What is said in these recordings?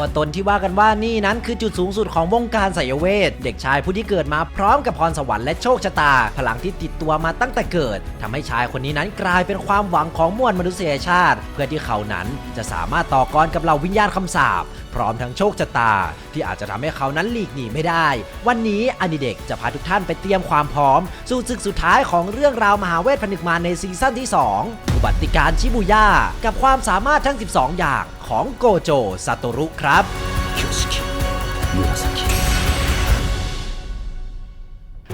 ตัวตนที่ว่ากันว่านี่นั้นคือจุดสูงสุดของวงการไสยเวท เด็กชายผู้ที่เกิดมาพร้อมกับพรสวรรค์และโชคชะตา พลังที่ติดตัวมาตั้งแต่เกิดทำให้ชายคนนี้นั้นกลายเป็นความหวังของมวลมนุษยชาติ เพื่อที่เขานั้นจะสามารถต่อกรกับเหล่าวิญญาณคำสาปพร้อมทั้งโชคชะตา ที่อาจจะทำให้เขานั้นหลีกหนีไม่ได้ วันนี้อนิเด็กจะพาทุกท่านไปเตรียมความพร้อม สู่ศึกสุดท้ายของเรื่องราวมหาเวทผนึกมาในซีซั่นที่ 2 อุบัติการชิบูย่ากับความสามารถทั้ง 12 อย่าง ของโกโจซาโตรุครับ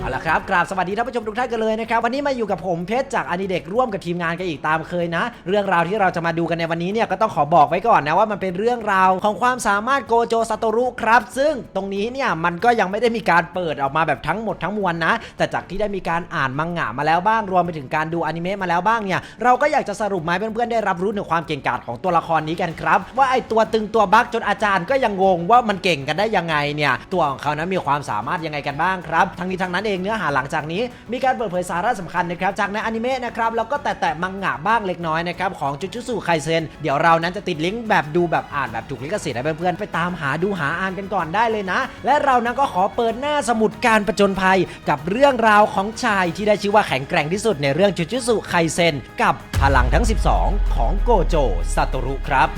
เอาละครับกราบสวัสดีท่านผู้ชมทุกท่านกันเลยนะครับวันนี้มาอยู่กับผมเพชรจากอนิเด็กร่วมกับทีมงานกันอีกตามเคยนะ เรื่องราวที่เราจะมาดูกันในวันนี้เนี่ยก็ต้องขอบอกไว้ก่อนนะว่ามันเป็นเรื่องราวของความสามารถโกโจซาโตรุครับ ซึ่งตรงนี้เนี่ยมันก็ยังไม่ได้มีการเปิดออกมาแบบทั้งหมดทั้งมวลนะ แต่จากที่ได้มีการอ่านมังงะมาแล้วบ้างรวมไปถึงการดูอนิเมะมาแล้วบ้างเนี่ยเราก็อยากจะสรุปมาให้เพื่อนๆได้รับรู้ถึงความเก่งกาจของตัวละครนี้กันครับว่าไอตัวตึงตัวบั๊กจนอาจารย์ก็ยังงงว่ามันเก่งกันได้ยังไงเนี่ยตัวของเขานั้นมีความสามารถยังไงกันบ้างครับ ทั้งนี้ทั้งนั้นเอเนื้อหาหลังจากนี้ มีการเปิดเผยสาระสำคัญนะครับจากในอนิเมะนะครับแล้วก็แตะๆมังงะบ้างเล็กน้อยนะครับของจุจุสุไคเซนเดี๋ยวเรานั้นจะติดลิงก์แบบดูแบบอ่านแบบถูกลิขสิทธิ์ให้เพื่อนๆไปตามหาดูหาอ่านกันก่อนได้เลยนะ และเรานั้นก็ขอเปิดหน้าสมุดการประจนภัย กับเรื่องราวของชายที่ได้ชื่อว่าแข็งแกร่งที่สุดในเรื่องจุจุสุไคเซนกับพลังทั้ง 12 ของโกโจซาโตรุครับ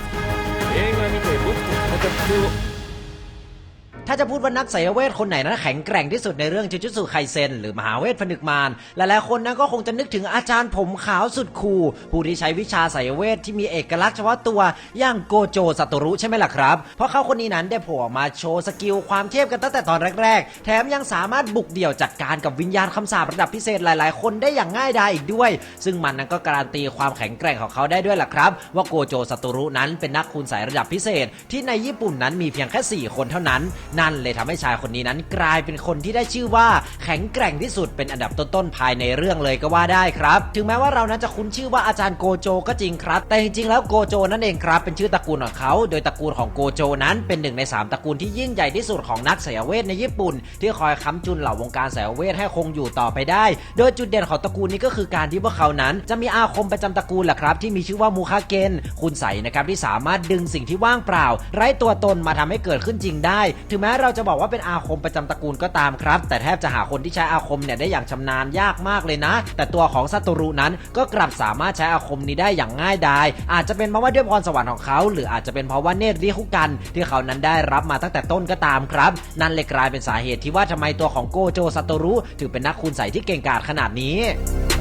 映画見て僕と戦ってを ถ้าจะพูดว่านักไสยเวทคนไหนนั้นแข็งแกร่งที่สุดในเรื่องจูจูตสุไคเซนหรือมหาเวทผนึกมารหลายๆคนนั้นก็คงจะนึกถึงอาจารย์ผมขาวสุดคูลผู้ที่ใช้วิชาไสยเวทที่มีเอกลักษณ์เฉพาะตัวอย่างโกโจซาโตรุใช่ไหมล่ะครับ เพราะเขาคนนี้นั้นได้โผล่มาโชว์สกิลความเทพกันตั้งแต่ตอนแรก ๆ แถมยังสามารถบุกเดี่ยวจัดการกับวิญญาณคำสาประดับพิเศษหลาย ๆ คนได้อย่างง่ายดายอีกด้วย ซึ่งมันนั้นก็การันตีความแข็งแกร่งของเขาได้ด้วยล่ะครับ ว่าโกโจซาโตรุนั้นเป็นนักคุณใสยระดับพิเศษ ที่ในญี่ปุ่นนั้นมีเพียงแค่ 4 คนเท่านั้นนั่นเลยทำให้ชายคนนี้นั้นกลายเป็นคนที่ได้ชื่อว่าแข็งแกร่งที่สุดเป็นอันดับต้นๆภายในเรื่องเลยก็ว่าได้ครับ ถึงแม้ว่าเรานั้นจะคุ้นชื่อว่าอาจารย์โกโจก็จริงครับ แต่จริงๆแล้วโกโจนั่นเองครับ เป็นชื่อตระกูลของเขา โดยตระกูลของโกโจนั้นเป็นหนึ่งในสามตระกูลที่ยิ่งใหญ่ที่สุดของนักไสยเวทในญี่ปุ่น ที่คอยค้ำจุนเหล่าวงการไสยเวทให้คงอยู่ต่อไปได้ โดยจุดเด่นของตระกูลนี้ก็คือการที่พวกเขานั้น จะมีอาคมประจำตระกูลแหละครับ ที่มีชื่อว่ามูคาเกนคุณใสนะครับที่สามารถดึงสิ่งที่ว่างเปล่า ไร้ตัวตนมาทำให้เกิดขึ้นจริงได้ ถึงแมเราจะบอกว่าเป็นอาคมประจำตระกูลก็ตามครับ แต่แทบจะหาคนที่ใช้อาคมเนี่ยได้อย่างชำนาญยากมากเลยนะ แต่ตัวของซาโตรุนั้นก็กลับสามารถใช้อาคมนี้ได้อย่างง่ายดายอาจจะเป็นเพราะว่าด้วยพรสวรรค์ของเขา หรืออาจจะเป็นเพราะว่าเนตรริคุกัน ที่เขานั้นได้รับมาตั้งแต่ต้นก็ตามครับ นั่นเลยกลายเป็นสาเหตุที่ว่าทำไมตัวของโกโจซาโตรุถึงเป็นนักคุณใสยที่เก่งกาจขนาดนี้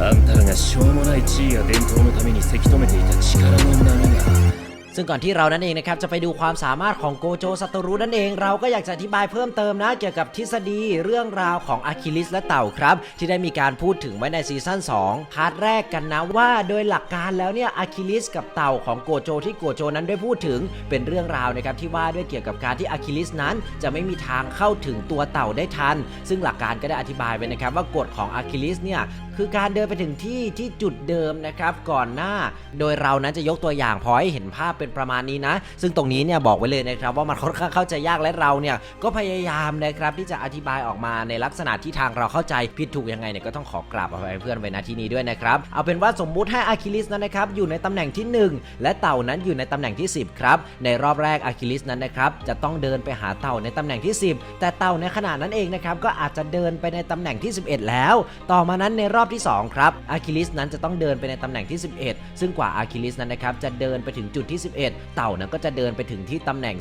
あんたらがしょうもない地位や伝統のためにせき止めていた力の波が ซึ่งก่อนที่เรานั่นเองนะครับจะไปดูความสามารถของโกโจซาโตรุนั่นเอง เราก็อยากจะอธิบายเพิ่มเติมนะเกี่ยวกับทฤษฎีเรื่องราวของอะคิลิสและเต่าครับ ที่ได้มีการพูดถึงไว้ในซีซั่น2พาร์ทแรกกันนะว่าโดยหลักการแล้วเนี่ยอะคิลิสกับเต่าของโกโจที่โกโจนั้นได้พูดถึงเป็นเรื่องราวนะครับที่ว่าด้วยเกี่ยวกับการที่อะคิลิสนั้น จะไม่มีทางเข้าถึงตัวเต่าได้ทัน ซึ่งหลักการก็ได้อธิบายไว้นะครับว่ากฎของอะคิลิสเนี่ย คือการเดินไปถึงที่ที่จุดเดิมนะครับก่อนหน้า โดยเรานั้นจะยกตัวอย่างพอให้เห็นภาพเป็นประมาณนี้นะ ซึ่งตรงนี้เนี่ยบอกไว้เลยนะครับว่ามันค่อนข้างเข้าใจยากและเราเนี่ยก็พยายามนะครับที่จะอธิบายออกมาในลักษณะที่ทางเราเข้าใจผิดถูกยังไงเนี่ยก็ต้องขอกราบอภัยเพื่อนไว้ณที่นี้ด้วยนะครับเอาเป็นว่าสมมุติให้อะคิลิสนั้นนะครับอยู่ในตำแหน่งที่ 1 และเต่านั้นอยู่ในตำแหน่งที่ 10ครับในรอบแรกอะคิลิสนั้นนะครับจะต้องเดินไปหาเต่าในตำแหน่งที่ 10 แต่เต่าในขณะนั้นเองนะครับก็อาจจะเดินไปในตำแหน่งที่ 11 แล้ว ต่อมานั้นในรอบอบที่สองครับอะคิลิสนั้นจะต้องเดินไปในตำแหน่งที่ 11 ซึ่งกว่าอะคิลิสนั้นนะครับจะเดินไปถึงจุดที่ 11 เต่านั้นก็จะเดินไปถึงที่ตำแหน่ง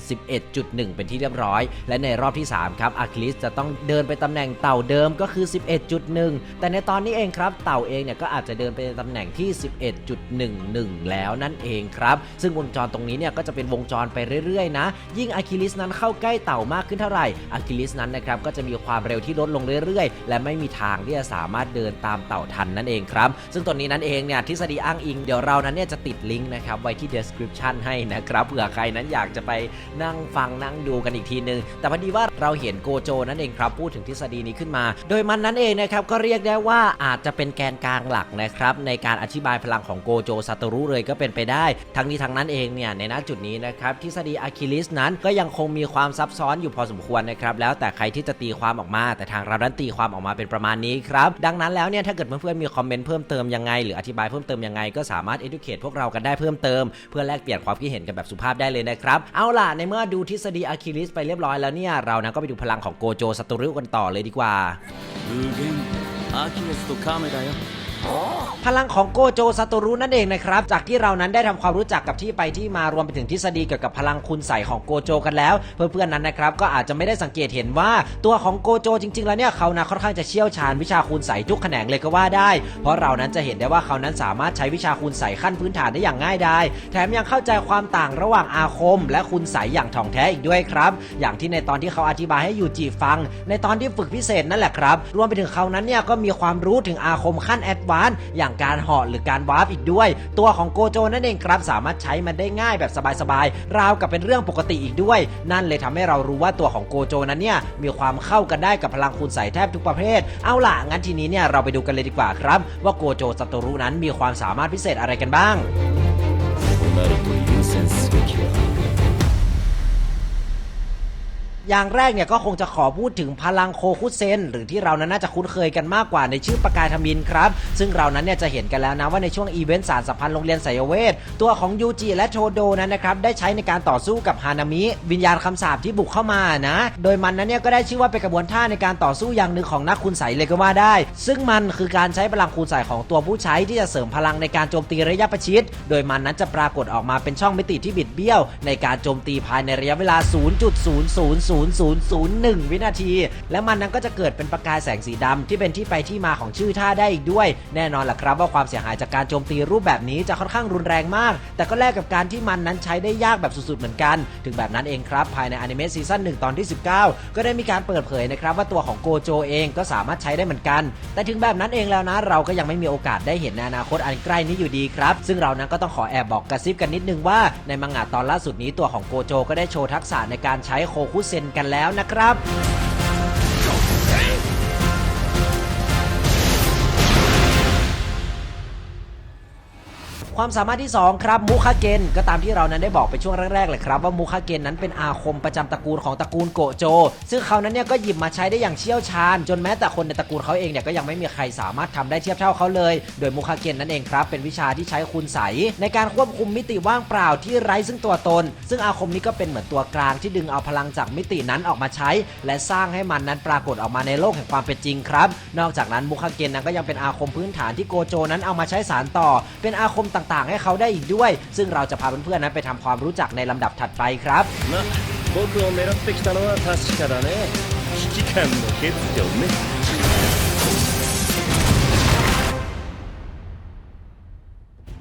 11.1 เป็นที่เรียบร้อย และในรอบที่ 3 ครับอะคิลิสจะต้องเดินไปตำแหน่งเต่าเดิมก็คือ 11.1 แต่ในตอนนี้เองครับเต่าเองเนี่ยก็อาจจะเดินไปในตำแหน่งที่ 11.11 แล้วนั่นเองครับซึ่งวงจรตรงนี้เนี่ยก็จะเป็นวงจรไปเรื่อยๆนะ ยิ่งอะคิลิสนั้นเข้าใกล้เต่ามากขึ้นเท่าไหร่อะคิลิสนั้นนะครับก็จะมีความเร็วที่ลดลงเรื่อยๆ และไม่มีทางที่จะสามารถเดินตามเต่าทันนั่นเองครับ ซึ่งตอนนี้นั้นเองเนี่ยทฤษฎีอ้างอิงเดี๋ยวเรานั้นเนี่ยจะติดลิงก์นะครับไว้ที่ description ให้นะครับเผื่อใครนั้นอยากจะไปนั่งฟังนั่งดูกันอีกทีนึง แต่พอดีว่าเราเห็นโกโจนั่นเองครับ พูดถึงทฤษฎีนี้ขึ้นมา โดยมันนั้นเองนะครับก็เรียกได้ว่าอาจจะเป็นแกนกลางหลักนะครับในการอธิบายพลังของโกโจซาโตรุเลยก็เป็นไปได้ ทั้งนี้ทั้งนั้นเองเนี่ยในณจุดนี้นะครับทฤษฎีอะคิลิสนั้นก็ยังคงมีความซับซ้อนอยู่พอสมควรนะครับแล้วแต่ใครที่จะตีความออกมา แต่ทางเรานั้นตีความออกมาเป็นประมาณนี้ครับดังนั้นแล้วเนี่ยถ้าเกิเพื่อนๆมีคอมเมนต์เพิ่มเติมยังไง หรืออธิบายเพิ่มเติมยังไงก็สามารถ educate พวกเรากันได้เพิ่มเติม เพื่อแลกเปลี่ยน ความคิดเห็นกันแบบสุภาพได้เลยนะครับ เอาล่ะ ในเมื่อดูทฤษฎีอะคิลิสไปเรียบร้อยแล้วเนี่ย เรานะก็ไปดูพลังของโกโจซาโตรุกันต่อเลยดีกว่า 無限アキレスとカメだよ พลังของโกโจซาโตรุนั่นเองนะครับ จากที่เรานั้นได้ทำความรู้จักกับที่ไปที่มารวมไปถึงทฤษฎีเกี่ยวกับพลังคุณใสของโกโจกันแล้ว เพื่อนๆนั้นนะครับก็อาจจะไม่ได้สังเกตเห็นว่าตัวของโกโจจริง ๆ แล้วเนี่ยเขานะค่อนข้างจะเชี่ยวชาญวิชาคูณใสทุกแขนงเลยก็ว่าได้ เพราะเรานั้นจะเห็นได้ว่าเขานั้นสามารถใช้วิชาคูณใสขั้นพื้นฐานได้อย่างง่ายดายแถมยังเข้าใจความต่างระหว่างอาคม และคุณใสอย่างถ่องแท้อีกด้วยครับ อย่างที่ในตอนที่เขาอธิบายให้ยูจิฟัง ในตอนที่ฝึกพิเศษนั่นแหละครับ รวมไปถึงเขานั้นเนี่ยก็มีความรู้ถึงอาคมขั้นแอดวาน อย่างการเหาะหรือการวาร์ปอีกด้วย ตัวของโกโจนั่นเองครับสามารถใช้มันได้ง่ายแบบสบายๆราวกับเป็นเรื่องปกติอีกด้วย นั่นเลยทำให้เรารู้ว่าตัวของโกโจนั้นเนี่ยมีความเข้ากันได้กับพลังคูณใส่แทบทุกประเภท เอาล่ะงั้นทีนี้เนี่ยเราไปดูกันเลยดีกว่าครับ ว่าโกโจซาโตรุนั้นมีความสามารถพิเศษอะไรกันบ้าง อย่างแรกเนี่ยก็คงจะขอพูดถึงพลังโคคุเซนหรือที่เรานั้นน่าจะคุ้นเคยกันมากกว่าในชื่อประกายธมินครับ ซึ่งเรานั้นเนี่ยจะเห็นกันแล้วนะว่าในช่วงอีเวนต์สารสัมพันธ์โรงเรียนไสยเวท ตัวของยูจิและโทโดนั้นนะครับได้ใช้ในการต่อสู้กับฮานามิ วิญญาณคำสาปที่บุกเข้ามานะ โดยมันนั้นเนี่ยก็ได้ชื่อว่าเป็นกระบวนท่าในการต่อสู้อย่างหนึ่งของนักคุณใสเลยก็ว่าได้ ซึ่งมันคือการใช้พลังคูณใส่ของตัวผู้ใช้ที่จะเสริมพลังในการโจมตีระยะประชิด โดยมันนั้นจะปรากฏออกมาเป็นช่องมิติที่บิดเบี้ยว ในการโจมตีภายในระยะเวลา0.0001 วินาที และมันนั้นก็จะเกิดเป็นประกายแสงสีดำที่เป็นที่ไปที่มาของชื่อท่าได้อีกด้วย แน่นอนล่ะครับว่าความเสียหายจากการโจมตีรูปแบบนี้จะค่อนข้างรุนแรงมาก แต่ก็แลกกับการที่มันนั้นใช้ได้ยากแบบสุดๆเหมือนกัน ถึงแบบนั้นเองครับ ภายในอนิเมะซีซั่น1ตอนที่ 19 ก็ได้มีการเปิดเผยนะครับว่าตัวของโกโจเองก็สามารถใช้ได้เหมือนกัน แต่ถึงแบบนั้นเองแล้วนะ เราก็ยังไม่มีโอกาสได้เห็นในอนาคตอันใกล้นี้อยู่ดีครับ ซึ่งเรานั้นก็ต้องขอแอบบอกกระซิบกันนิดนึงว่าในมังงะตอนล่าสุดนี้ตัวของโกโจก็ได้โชว์ทักษะในการใช้โคคุเซนกันแล้วนะครับ ความสามารถที่ 2 ครับมุคาเกนก็ตามที่เรานั้นได้บอกไปช่วงแรกๆเลยครับว่ามุคาเกนนั้นเป็นอาคมประจำตระกูลของตระกูลโกโจ ซึ่งเขานั้นเนี่ยก็หยิบมาใช้ได้อย่างเชี่ยวชาญ จนแม้แต่คนในตระกูลเขาเองเนี่ยก็ยังไม่มีใครสามารถทำได้เทียบเท่าเขาเลย โดยมุคาเกนนั่นเองครับเป็นวิชาที่ใช้คุณใสยในการควบคุมมิติว่างเปล่าที่ไร้ซึ่งตัวตน ซึ่งอาคมนี้ก็เป็นเหมือนตัวกลางที่ดึงเอาพลังจากมิตินั้นออกมาใช้ และสร้างให้มันนั้นปรากฏออกมาในโลกแห่งความเป็นจริงครับ นอกจากนั้นมุคาเกนนั้นก็ยังเป็นอาคมพื้นฐานที่โกโจนั้นเอามาใช้สารต่อ เป็นอาคมต่างๆ ให้เขาได้อีกด้วย ซึ่งเราจะพาเพื่อนๆนั้นไปทำความรู้จักในลำดับถัดไปครับ ま僕を狙ってきたのは確かだね危機感の欠如ね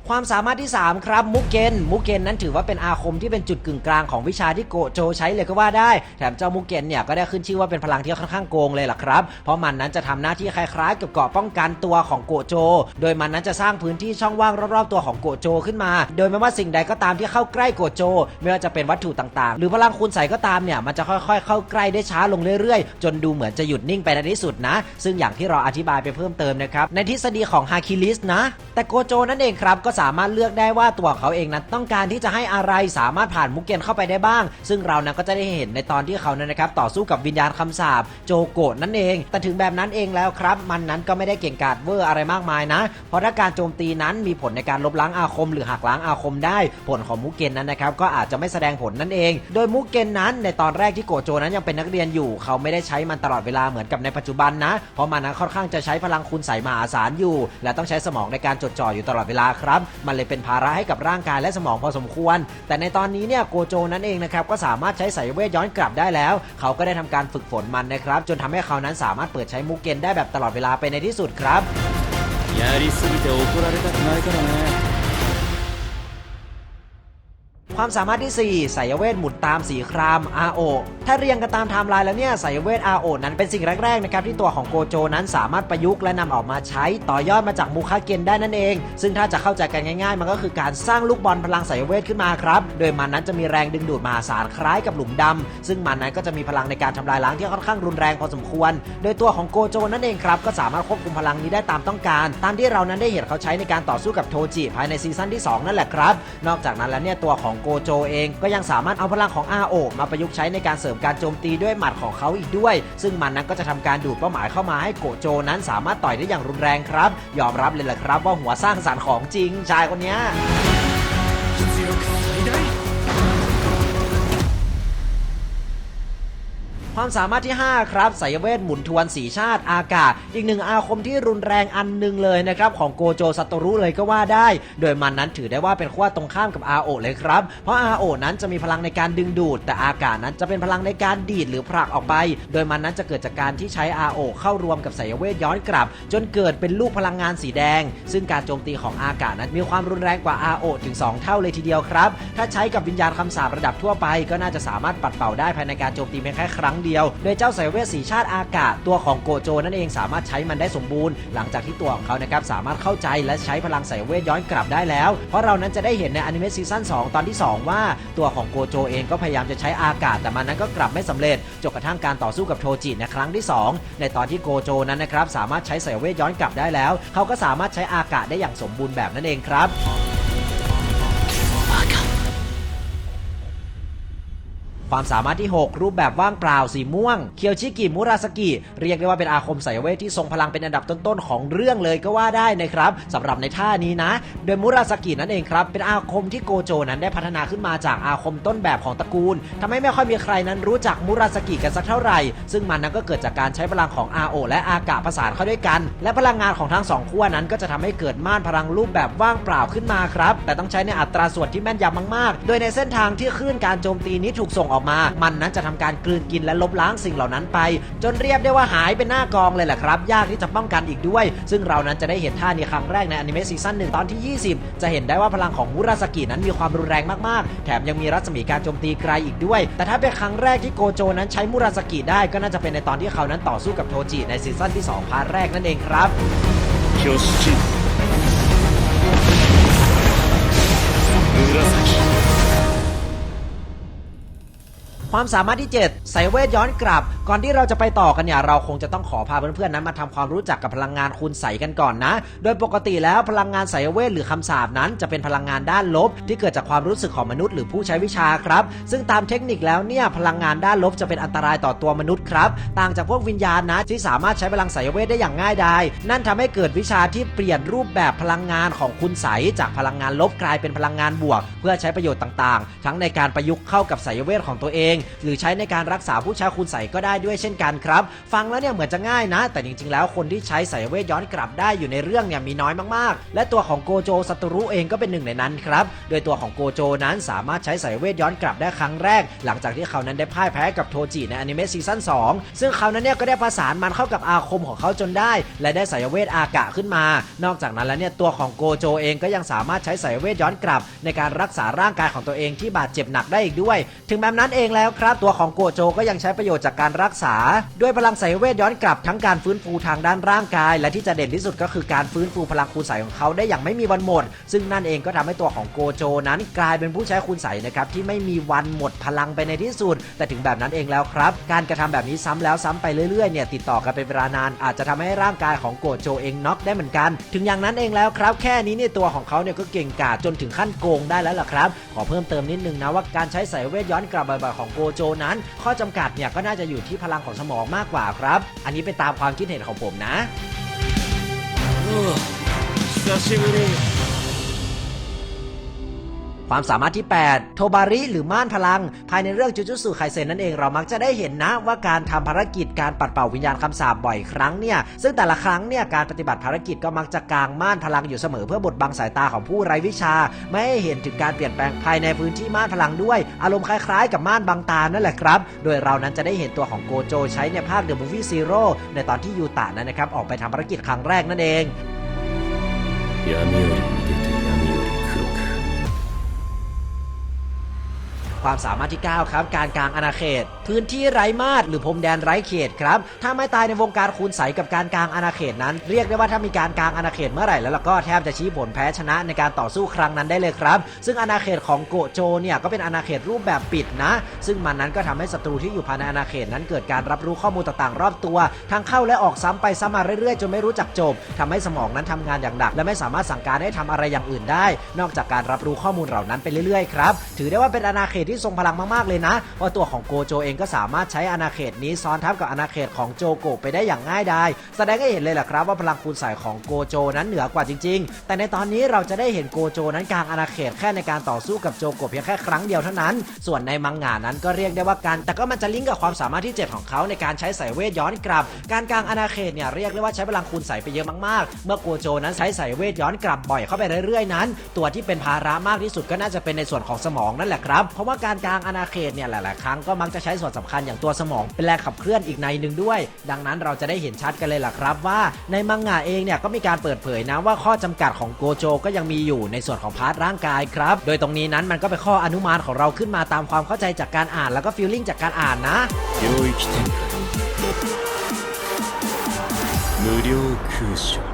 ความสามารถที่ 3 ครับมุกเกนมุกเกนนั้นถือว่าเป็นอาคมที่เป็นจุดกึ่งกลางของวิชาที่โกโจใช้เลยก็ว่าได้แถมเจ้ามุกเกนเนี่ยก็ได้ขึ้นชื่อว่าเป็นพลังที่ค่อนข้างโกงเลยล่ะครับ เพราะมันนั้นจะทำหน้าที่คล้ายๆ กับเกราะป้องกันตัวของโกโจ โดยมันนั้นจะสร้างพื้นที่ช่องว่างรอบๆตัวของโกโจขึ้นมา โดยไม่ว่าสิ่งใดก็ตามที่เข้าใกล้โกโจ ไม่ว่าจะเป็นวัตถุต่างๆ หรือพลังคุณใส่ก็ตามเนี่ยมันจะค่อยๆ เข้าใกล้ได้ช้าลงเรื่อยๆ จนดูเหมือนจะหยุดนิ่งไปในที่สุดนะ ซึ่งอย่างที่เราอธิบายไปเพิ่มเติมนะครับในทฤษฎีของฮาคิลิสนะแต่โกโจนั่นเองครับก็สามารถเลือกได้ว่าตัวเขาเองนั้นต้องการที่จะให้อะไรสามารถผ่านมุกเกนเข้าไปได้บ้าง ซึ่งเรานั้นก็จะได้เห็นในตอนที่เขานั้นนะครับต่อสู้กับวิญญาณคำสาปโจโกะนั่นเอง แต่ถึงแบบนั้นเองแล้วครับ มันนั้นก็ไม่ได้เก่งกาจเวอร์อะไรมากมายนะ เพราะถ้าการโจมตีนั้นมีผลในการลบล้างอาคม หรือหักล้างอาคมได้ ผลของมุกเกนนั้นนะครับก็อาจจะไม่แสดงผลนั่นเอง โดยมุกเกนนั้นในตอนแรกที่โกโจนั้นยังเป็นนักเรียนอยู่ เขาไม่ได้ใช้มันตลอดเวลาเหมือนกับในปัจจุบันนะ เพราะมันนั้นค่อนข้างจะใช้พลังคุณใส่มหาศาลอยู่ และต้องใช้สมองในการจดจ่ออยู่ตลอดเวลาครับมันเลยเป็นภาระให้กับร่างกายและสมองพอสมควร แต่ในตอนนี้เนี่ยโกโจนั่นเองนะครับก็สามารถใช้สายเวทย้อนกลับได้แล้ว เขาก็ได้ทำการฝึกฝนมันนะครับ จนทำให้เขานั้นสามารถเปิดใช้มุกเกนได้แบบตลอดเวลาไปในที่สุดครับ やりすぎて怒られたくないからね ความสามารถที่ 4สายเวทหมุนตามสีคราม RO ถ้าเรียงกันตามไทม์ไลน์แล้วเนี่ยสายเวท RO นั้นเป็นสิ่งแรกๆนะครับที่ตัวของโกโจนั้นสามารถประยุกต์และนำออกมาใช้ต่อยอดมาจากมูคาเกนได้นั่นเอง ซึ่งถ้าจะเข้าใจกันง่าย ๆ มันก็คือการสร้างลูกบอลพลังสายเวทขึ้นมาครับ โดยมันนั้นจะมีแรงดึงดูดมหาศาลคล้ายกับหลุมดำซึ่งมันนั้นก็จะมีพลังในการทำลายล้างที่ค่อนข้างรุนแรงพอสมควร โดยตัวของโกโจนั่นเองครับก็สามารถควบคุมพลังนี้ได้ตามต้องการ ตามที่เรานั้นได้เห็นเขาใช้ในการต่อสู้กับโทจิภายในซีซั่นที่สองนั่นแหละครับ นอกจากนั้นแล้วเนี่ยตัวของโกโจเอง ก็ยังสามารถเอาพลังของ RO มาประยุกต์ใช้ในการเสริมการโจมตีด้วยหมัดของเขาอีกด้วย ซึ่งมันนั้นก็จะทำการดูดเป้าหมายเข้ามาให้โกโจนั้นสามารถต่อยได้อย่างรุนแรงครับ ยอมรับเลยแหละครับว่าหัวสร้างสารรค์ของจริงชายคนนี้ ความสามารถที่ 5 ครับสายเวทหมุนทวนสีชาติอากาศ อีกหนึ่งอาคมที่รุนแรงอันหนึ่งเลยนะครับของโกโจซัตโตรุเลยก็ว่าได้ โดยมันนั้นถือได้ว่าเป็นขั้วตรงข้ามกับอาโอเลยครับ เพราะอาโอนั้นจะมีพลังในการดึงดูด แต่อากาศนั้นจะเป็นพลังในการดีดหรือผลักออกไป โดยมันนั้นจะเกิดจากการที่ใช้อาโอเข้ารวมกับสายเวทย้อนกลับ จนเกิดเป็นลูกพลังงานสีแดง ซึ่งการโจมตีของอากาศนั้นมีความรุนแรงกว่าอาโอถึง 2 เท่าเลยทีเดียวครับ ถ้าใช้กับวิญญาณคำสาประดับทั่วไป ก็น่าจะสามารถปัดเป่าได้ภายในการโจมตีเพียงแค่ครั้งเดียว โดยเจ้าสายเวทสีชาติอากาศ ตัวของโกโจนั่นเองสามารถใช้มันได้สมบูรณ์ หลังจากที่ตัวของเขานะครับสามารถเข้าใจและใช้พลังสายเวทย้อนกลับได้แล้ว เพราะเรานั้นจะได้เห็นในอนิเมะซีซั่น2ตอนที่ 2 ว่าตัวของโกโจเองก็พยายามจะใช้อากาศแต่มันนั้นก็กลับไม่สำเร็จจนกระทั่งการต่อสู้กับโทจิในครั้งที่ 2 ในตอนที่โกโจนั้นนะครับสามารถใช้สายเวทย้อนกลับได้แล้ว เขาก็สามารถใช้อากาศได้อย่างสมบูรณ์แบบนั่นเองครับ ความสามารถที่ 6 รูปแบบว่างเปล่าสีม่วง เคียวชิกิมุราสกิ เรียกได้ว่าเป็นอาคมสายเวทที่ทรงพลังเป็นอันดับต้นๆของเรื่องเลยก็ว่าได้นะครับสำหรับในท่านี้นะ โดยมุราสกินั่นเองครับ เป็นอาคมที่โกโจนั้นได้พัฒนาขึ้นมาจากอาคมต้นแบบของตระกูลทำให้ไม่ค่อยมีใครนั้นรู้จักมุราสกิกันสักเท่าไหร่ ซึ่งมันนั้นก็เกิดจากการใช้พลังของอาโอและอากาผสานเข้าด้วยกัน และพลังงานของทั้งสองขั้วนั้นก็จะทำให้เกิดม่านพลังรูปแบบว่างเปล่าขึ้นมาครับแต่ต้องใช้ในอัตราส่วนที่แม่นยำมากๆ โดยในเส้นทางที่คลื่นการโจมตีนี้ถูกส่งออกมา มันนั้นจะทำการกลืนกินและลบล้างสิ่งเหล่านั้นไป จนเรียกได้ว่าหายเป็นหน้ากองเลยแหละครับ ยากที่จะป้องกันอีกด้วย ซึ่งเรานั้นจะได้เห็นท่านี้ครั้งแรกในอนิเมะซีซั่นหนึ่งตอนที่ 20 จะเห็นได้ว่าพลังของมุราสกินั้นมีความรุนแรงมากๆ แถมยังมีรัศมีการโจมตีไกลอีกด้วย แต่ถ้าเป็นครั้งแรกที่โกโจนั้นใช้มุราสกิได้ก็น่าจะเป็นในตอนที่เขานั้นต่อสู้กับโทจิในซีซั่นที่สองพาร์ทแรกนั่นเองครับ ความสามารถที่7ใส่เวทย้อนกลับ ก่อนที่เราจะไปต่อกันเนี่ยเราคงจะต้องขอพาเพื่อนๆนั้นมาทำความรู้จักกับพลังงานคูณใสกันก่อนนะ โดยปกติแล้วพลังงานใส่เวทหรือคำสาปนั้นจะเป็นพลังงานด้านลบ ที่เกิดจากความรู้สึกของมนุษย์หรือผู้ใช้วิชาครับ ซึ่งตามเทคนิคแล้วเนี่ยพลังงานด้านลบจะเป็นอันตรายต่อตัวมนุษย์ครับ ต่างจากพวกวิญญาณนะที่สามารถใช้พลังใส่เวทได้อย่างง่ายดาย นั่นทำให้เกิดวิชาที่เปลี่ยนรูปแบบพลังงานของคุณใสจากพลังงานลบกลายเป็นพลังงานบวก เพื่อใช้ประโยชน์ต่างๆ ทั้งในการประยุกต์เข้ากับสายเวทของตัวเองหรือใช้ในการรักษาผู้ใช้คุณใส่ก็ได้ด้วยเช่นกันครับ ฟังแล้วเนี่ยเหมือนจะง่ายนะ แต่จริงๆ แล้วคนที่ใช้สายเวทย้อนกลับได้อยู่ในเรื่องเนี่ยมีน้อยมากๆ และตัวของโกโจสัตรุเองก็เป็นหนึ่งในนั้นครับโดยตัวของโกโจนั้นสามารถใช้สายเวทย้อนกลับได้ครั้งแรก หลังจากที่เขานั้นได้พ่ายแพ้กับโทจิในอนิเมะซีซั่น2ซึ่งเขานั้นเนี่ยก็ได้ประสานมันเข้ากับอาคมของเขาจนได้ และได้สายเวทอากะขึ้นมา นอกจากนั้นแล้วเนี่ยตัวของโกโจเองก็ยังสามารถใช้สายเวทย้อนกลับ ในการรักษาร่างกายของตัวเองที่บาดเจ็บหนักได้อีกด้วย ถึงแบบนั้นเองแล้วแล้วครับ ตัวของโกโจก็ยังใช้ประโยชน์จากการรักษา ด้วยพลังสายเวทย้อนกลับทั้งการฟื้นฟูทางด้านร่างกาย และที่จะเด่นที่สุดก็คือการฟื้นฟูพลังคูณใสของเขาได้อย่างไม่มีวันหมด ซึ่งนั่นเองก็ทำให้ตัวของโกโจนั้นกลายเป็นผู้ใช้คูณใสนะครับที่ไม่มีวันหมดพลังไปในที่สุด แต่ถึงแบบนั้นเองแล้วครับ การกระทำแบบนี้ซ้ำแล้วซ้ำไปเรื่อยๆเนี่ยติดต่อกันเป็นเวลานาน อาจจะทำให้ร่างกายของโกโจเองน็อกได้เหมือนกัน ถึงอย่างนั้นเองแล้วครับ แค่นี้เนี่ยตัวของเขาเนี่ยก็เก่งกาจจนถึงขั้นโกงได้แล้วล่ะครับ ขอเพิ่มเติมนิดนึงนะว่าการใช้สายเวทย้อนกลับบ่อยๆของโกโจนั้น ข้อจำกัดเนี่ยก็น่าจะอยู่ที่พลังของสมองมากกว่าครับ อันนี้เป็นตามความคิดเห็นของผมนะ 久しぶり ความสามารถที่ 8 โทบาริหรือม่านพลัง ภายในเรื่องจูจูสุไคเซนนั่นเองเรามักจะได้เห็นนะว่าการทำภารกิจการปัดเป่าวิญญาณคำสาปบ่อยครั้งเนี่ย ซึ่งแต่ละครั้งเนี่ยการปฏิบัติภารกิจก็มักจะกางม่านพลังอยู่เสมอเพื่อบดบังสายตาของผู้ไร้วิชา ไม่ให้เห็นถึงการเปลี่ยนแปลงภายในพื้นที่ม่านพลังด้วย อารมณ์คล้ายๆ กับม่านบังตานั่นแหละครับ โดยเรานั้นจะได้เห็นตัวของโกโจใช้ในภาค The Movie Zero ในตอนที่ยูตะนั้นนะครับออกไปทำภารกิจครั้งแรกนั่นเอง 闇より ความสามารถที่ 9 ครับ การกลางอาณาเขต พื้นที่ไร้มาตรหรือพรมแดนไร้เขตครับ ถ้าไม่ตายในวงการคูณใสกับการกลางอาณาเขตนั้น เรียกได้ว่าถ้ามีการกลางอาณาเขตเมื่อไหร่แล้วเราก็แทบจะชี้ผลแพ้ชนะในการต่อสู้ครั้งนั้นได้เลยครับ ซึ่งอาณาเขตของโกโจเนี่ยก็เป็นอาณาเขตรูปแบบปิดนะ ซึ่งมันนั้นก็ทำให้ศัตรูที่อยู่ภายในอาณาเขตนั้นเกิดการรับรู้ข้อมูลต่างๆ รอบตัวทั้งเข้าและออกซ้ำไปซ้ำมาเรื่อยๆจนไม่รู้จักจบทำให้สมองนั้นทำงานอย่างหนัก และไม่สามารถสั่งการให้ทำอะไรอย่างอื่นได้ นอกจากการรับรู้ข้อมูลเหล่านั้นไปเรื่อยๆครับถือได้ว่าเป็นอาณาเขตที่ทรงพลังมากๆเลยนะว่าตัวของโกโจเองก็สามารถใช้อาณาเขตนี้ซ้อนทับกับอาณาเขตของโจโกไปได้อย่างง่ายดายแสดงให้เห็นเลยแหละครับว่าพลังคูณใส่ของโกโจนั้นเหนือกว่าจริง ๆ แต่ในตอนนี้เราจะได้เห็นโกโจนั้นกลางอาณาเขตแค่ในการต่อสู้กับโจโกะเพียงแค่ครั้งเดียวเท่านั้น ส่วนในมังงะนั้นก็เรียกได้ว่าการแต่ก็มันจะลิงก์กับความสามารถที่ 7 ของเขาในการใช้สายเวทย้อนกลับ การกลางอาณาเขตเนี่ยเรียกได้ว่าใช้พลังคูณใส่ไปเยอะมากๆ เมื่อโกโจนั้นใช้สายเวทย้อนกลับบ่อยเข้าไปเรื่อยๆนั้น ตัวที่เป็นภาระมากที่สุดก็น่าจะเป็นในส่วนของสมองนั่นแหละครับเพราะว่าการกลางอาณาเขตเนี่ยหลายๆครั้งก็มักจะใช้ส่วนสำคัญอย่างตัวสมอง เป็นแรงขับเคลื่อนอีกในหนึ่งด้วย ดังนั้นเราจะได้เห็นชัดกันเลยล่ะครับว่าในมังงะเองเนี่ยก็มีการเปิดเผยนะว่าข้อจำกัดของโกโจก็ยังมีอยู่ในส่วนของพาร์ทร่างกายครับ โดยตรงนี้นั้นมันก็เป็นข้ออนุมานของเราขึ้นมาตามความเข้าใจจากการอ่านแล้วก็ฟีลลิ่งจากการอ่านนะ 領域展開無料空所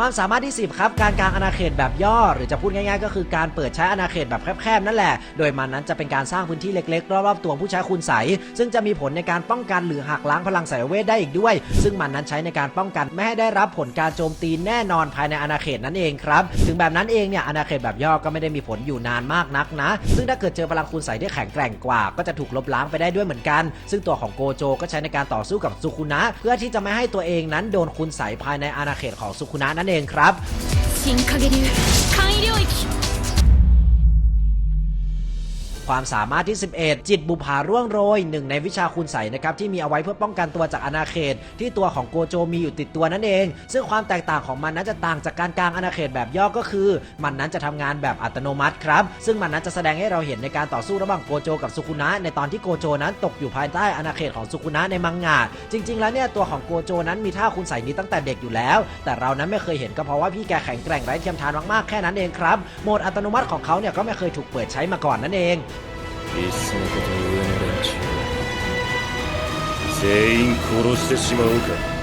ความสามารถที่ 10 ครับ การกลางอาณาเขตแบบย่อ หรือจะพูดง่ายๆ ก็คือการเปิดใช้อาณาเขตแบบแคบๆนั่นแหละ โดยมันนั้นจะเป็นการสร้างพื้นที่เล็กๆ รอบๆตัวผู้ใช้คุณใส ซึ่งจะมีผลในการป้องกันหรือหักล้างพลังสายเวทได้อีกด้วย ซึ่งมันนั้นใช้ในการป้องกันไม่ให้ได้รับผลการโจมตีแน่นอนภายในอาณาเขตนั่นเองครับ ถึงแบบนั้นเองเนี่ยอาณาเขตแบบย่อก็ไม่ได้มีผลอยู่นานมากนักนะ ซึ่งถ้าเกิดเจอพลังคุณใสที่แข็งแกร่งกว่า ก็จะถูกลบล้างไปได้ด้วยเหมือนกัน ซึ่งตัวของโกโจก็ใช้ในการต่อสู้กับสุคุนะเพื่อที่จะไม่ให้ตัวเองนั้นโดนคุณใสภายในอาณาเขตของสุคุนะนั่นั่นเองครับ ความสามารถที่ 11 จิตบุภาร่วงโรยหนึ่งในวิชาคุณใสนะครับที่มีเอาไว้เพื่อป้องกันตัวจากอาณาเขต ที่ตัวของโกโจมีอยู่ติดตัวนั่นเอง ซึ่งความแตกต่างของมันนั้นจะต่างจากการกลางอาณาเขตแบบย่อก็คือ มันนั้นจะทำงานแบบอัตโนมัติครับ ซึ่งมันนั้นจะแสดงให้เราเห็นในการต่อสู้ระหว่างโกโจกับสุคุนะในตอนที่โกโจนั้นตกอยู่ภายใต้อาณาเขตของสุคุนะในมังงะจริง ๆ แล้วเนี่ยตัวของโกโจนั้นมีท่าคุณใสนี้ตั้งแต่เด็กอยู่แล้ว แต่เรานั้นไม่เคยเห็นก็เพราะว่าพี่แกแข็งแกร่งไร้เทียมทานมากๆแค่นั้นเองครับโหมดอัตโนมัติของเขาเนี่ยก็ไม่เคยถูกเปิดใช้มาก่อนนั่นเอง いっそのこと上の連中全員殺してしまおうか。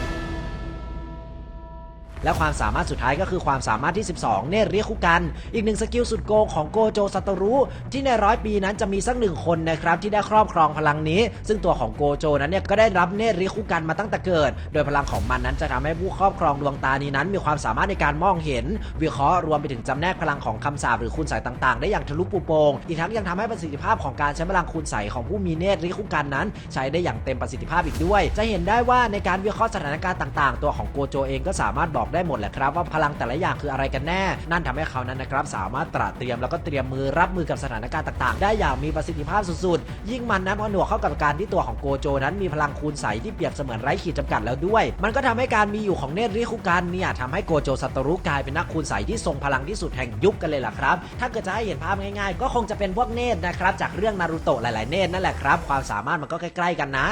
และความสามารถสุดท้ายก็คือความสามารถที่ 12 เนตรเรียคู่กัน อีกหนึ่งสกิลสุดโกงของโกโจซาตรุที่ในร้อยปีนั้นจะมีสักหนึ่งคนนะครับที่ได้ครอบครองพลังนี้ ซึ่งตัวของโกโจนั้นเนี่ยก็ได้รับเนตรเรียคู่กันมาตั้งแต่เกิด โดยพลังของมันนั้นจะทำให้ผู้ครอบครองดวงตานี้นั้น มีความสามารถในการมองเห็น วิเคราะห์รวมไปถึงจำแนกพลังของคำสาปหรือคุณใส่ต่างๆ ได้อย่างทะลุปูโปงอีกทั้งยังทำให้ประสิทธิภาพของการใช้พลังคุณใส่ของผู้มีเนตรเรียคู่กันนั้น ใช้ได้อย่างเต็มประสิทธิภาพอีกด้วย จะเห็นได้ว่าในการวิเคราะห์สถานการณ์ต่าง ๆ ตัวของโกโจเองก็สามารถบอกได้หมดแหละครับว่าพลังแต่ละอย่างคืออะไรกันแน่ นั่นทำให้เขานั้นนะครับสามารถตระเตรียมแล้วก็เตรียมมือรับมือกับสถานการณ์ต่างๆ ได้อย่างมีประสิทธิภาพสุดๆ ยิ่งมันนะพอหนวกเข้ากับการที่ตัวของโกโจนั้นมีพลังคูณใสที่เปรียบเสมือนไร้ขีดจำกัดแล้วด้วย มันก็ทำให้การมีอยู่ของเนตริคุกันเนี่ยทำให้โกโจซัตโตรุกลายเป็นนักคูณใสที่ทรงพลังที่สุดแห่งยุคกันเลยล่ะครับ ถ้าเกิดจะให้เห็นภาพง่ายๆ ก็คงจะเป็นพวกเนตรนะครับจากเรื่องนารูโตะหลายๆ เนตรนั่นแหละครับ ความสามารถมันก็ใกล้ๆกันนะ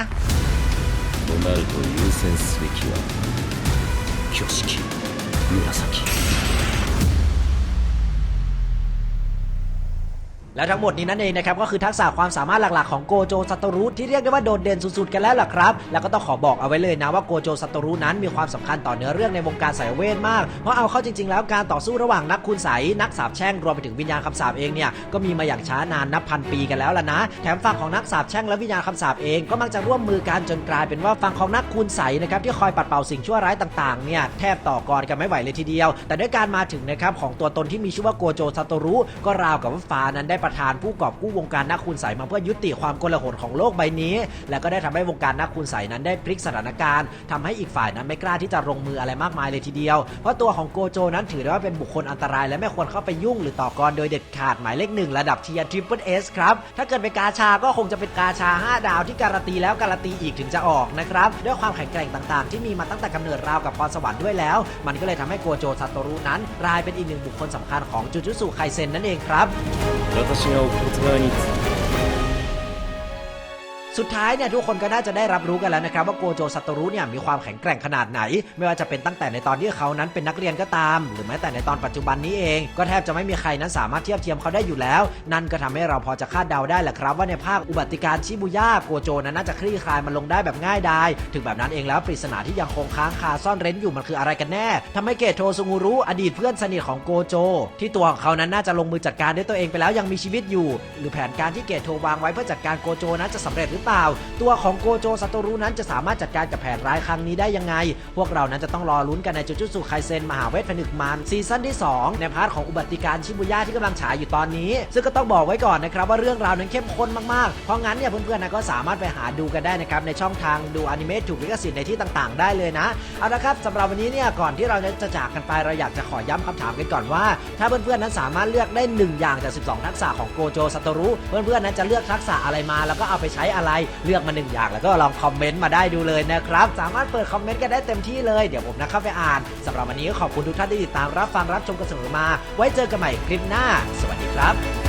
挙式。紫。 แล้วทั้งหมดนี้นั่นเองนะครับก็คือทักษะความสามารถหลักๆของโกโจซัตโตรุที่เรียกได้ว่าโดดเด่นสุดๆกันแล้วล่ะครับ แล้วก็ต้องขอบอกเอาไว้เลยนะว่าโกโจซัตโตรุนั้นมีความสำคัญต่อเนื้อเรื่องในวงการสายเวทมาก เพราะเอาเข้าจริงๆ แล้วการต่อสู้ระหว่างนักคุณใสนักสาบแช่งรวมไปถึงวิญญาณคำสาปเองเนี่ยก็มีมาอย่างช้านานนับพันปีกันแล้วล่ะนะ แถมฝั่งของนักสาบแช่งและวิญญาณคำสาปเองก็มักจะร่วมมือกันจนกลายเป็นว่าฝั่งของนักคุณใสนะครับที่คอยปัดเป่าสิ่งชั่วร้ายต่างๆเนี่ยแทบต่อกรกันไม่ไหวเลยทีเดียว แต่ด้วยการมาถึงนะครับของตัวตนที่มีชื่อว่าโกโจซัตโตรุก็ราวกับว่าฟ้านั้นได้ประทานผู้กอบกู้วงการนักคุณใสมาเพื่อยุติความโกลาหลของโลกใบนี้ และก็ได้ทำให้วงการนักคุณใสนั้นได้พลิกสถานการณ์ทำให้อีกฝ่ายนั้นไม่กล้าที่จะลงมืออะไรมากมายเลยทีเดียว เพราะตัวของโกโจนั้นถือได้ว่าเป็นบุคคลอันตราย และไม่ควรเข้าไปยุ่งหรือต่อกรโดยเด็ดขาดหมายเลขหนึ่งระดับเทียร์ทริปเปิลเอสครับ ถ้าเกิดเป็นกาชาก็คงจะเป็นกาชา 5 ดาวที่การันตีแล้วการันตีอีกถึงจะออกนะครับด้วยความแข็งแกร่งต่างๆ ที่มีมาตั้งแต่กำเนิดราวกับพรสวรรค์ด้วยแล้ว มันก็เลยทำให้โกโจซาโตรุนั้นกลายเป็นอีกหนึ่งบุคคลสำคัญของจูจูสุไคเซนนั่นเองครับ私が奥骨側に สุดท้ายเนี่ยทุกคนก็น่าจะได้รับรู้กันแล้วนะครับว่าโกโจซัตโตรุเนี่ยมีความแข็งแกร่งขนาดไหน ไม่ว่าจะเป็นตั้งแต่ในตอนที่เขานั้นเป็นนักเรียนก็ตาม หรือแม้แต่ในตอนปัจจุบันนี้เอง ก็แทบจะไม่มีใครนั้นสามารถเทียบเทียมเขาได้อยู่แล้ว นั่นก็ทำให้เราพอจะคาดเดาได้แหละครับ ว่าในภาคอุบัติการชิบุย่าโกโจนั้นน่าจะคลี่คลายมันลงได้แบบง่ายดายถึงแบบนั้นเองแล้วปริศนาที่ยังคงค้างคาซ่อนเร้นอยู่มันคืออะไรกันแน่ทำให้เกโทซุงูรุอดีตเพื่อนสนิทของโกโจ ที่ตัวของเขานั้นน่าจะลงมือจัดการด้วยตัวเองไปแล้วยังมีชีวิตอยู่ หรือแผนการที่เกโทวางไว้เพื่อจัดการโกโจนั้นจะสำเร็จหรือรือเปล่า ตัวของโกโจซาโตรุนั้นจะสามารถจัดการกับแผนร้ายครั้งนี้ได้ยังไง พวกเรานั้นจะต้องรอลุ้นกันในจูจูสุไคเซนมหาเวทผนึกมันซีซั่นที่ 2 ในพาร์ทของอุบัติการชิบุย่าที่กำลังฉายอยู่ตอนนี้ ซึ่งก็ต้องบอกไว้ก่อนนะครับว่าเรื่องราวนั้นเข้มข้นมากๆ เพราะงั้นเนี่ยเพื่อนๆนะก็สามารถไปหาดูกันได้นะครับในช่องทางดูอนิเมะถูกลิขสิทธิ์ในที่ต่างๆ ได้เลยนะเอาละครับสำหรับวันนี้เนี่ยก่อนที่เราจะจากกันไปเราอยากจะขอย้ำคำถามกันก่อนว่า ถ้าเพื่อนๆนั้นสามารถเลือกได้ 1 อย่างจาก 12 ทักษะของโกโจซาโตรุเพื่อนๆนั้นจะเลือกทักษะอะไรมาแล้วก็เอาไปใช้อะไรเลือกมาหนึ่งอย่างแล้วก็ลองคอมเมนต์มาได้ดูเลยนะครับ สามารถเปิดคอมเมนต์กันได้เต็มที่เลย เดี๋ยวผมนะเข้าไปอ่านสำหรับวันนี้ก็ขอบคุณทุกท่านที่ติดตามรับฟังรับชมกันเสมอมา ไว้เจอกันใหม่คลิปหน้า สวัสดีครับ